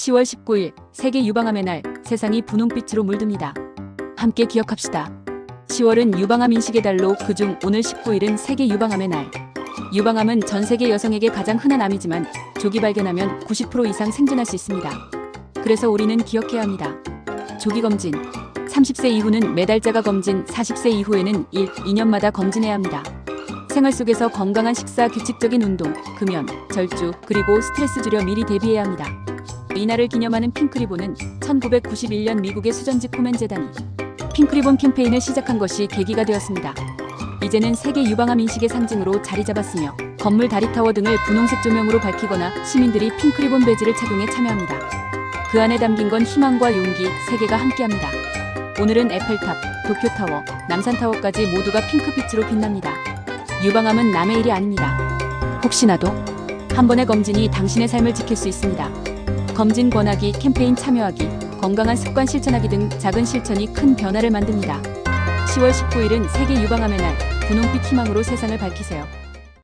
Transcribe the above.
10월 19일 세계 유방암의 날 세상이 분홍빛으로 물듭니다. 함께 기억합시다. 10월은 유방암 인식의 달로 그중 오늘 19일은 세계 유방암의 날. 유방암은 전 세계 여성에게 가장 흔한 암이지만 조기 발견하면 90% 이상 생존할 수 있습니다. 그래서 우리는 기억해야 합니다. 조기 검진. 30세 이후는 매달자가 검진, 40세 이후에는 1, 2년마다 검진해야 합니다. 생활 속에서 건강한 식사, 규칙적인 운동, 금연, 절주, 그리고 스트레스 줄여 미리 대비해야 합니다. 이날을 기념하는 핑크리본은 1991년 미국의 수전직 코멘 재단이 핑크리본 캠페인을 시작한 것이 계기가 되었습니다. 이제는 세계 유방암 인식의 상징으로 자리 잡았으며 건물 다리 타워 등을 분홍색 조명으로 밝히거나 시민들이 핑크리본 배지를 착용해 참여합니다. 그 안에 담긴 건 희망과 용기, 세계가 함께합니다. 오늘은 에펠탑, 도쿄타워, 남산타워까지 모두가 핑크빛으로 빛납니다. 유방암은 남의 일이 아닙니다. 혹시나도 한 번의 검진이 당신의 삶을 지킬 수 있습니다. 검진 권하기, 캠페인 참여하기, 건강한 습관 실천하기 등 작은 실천이 큰 변화를 만듭니다. 10월 19일은 세계 유방암의 날, 분홍빛 희망으로 세상을 밝히세요.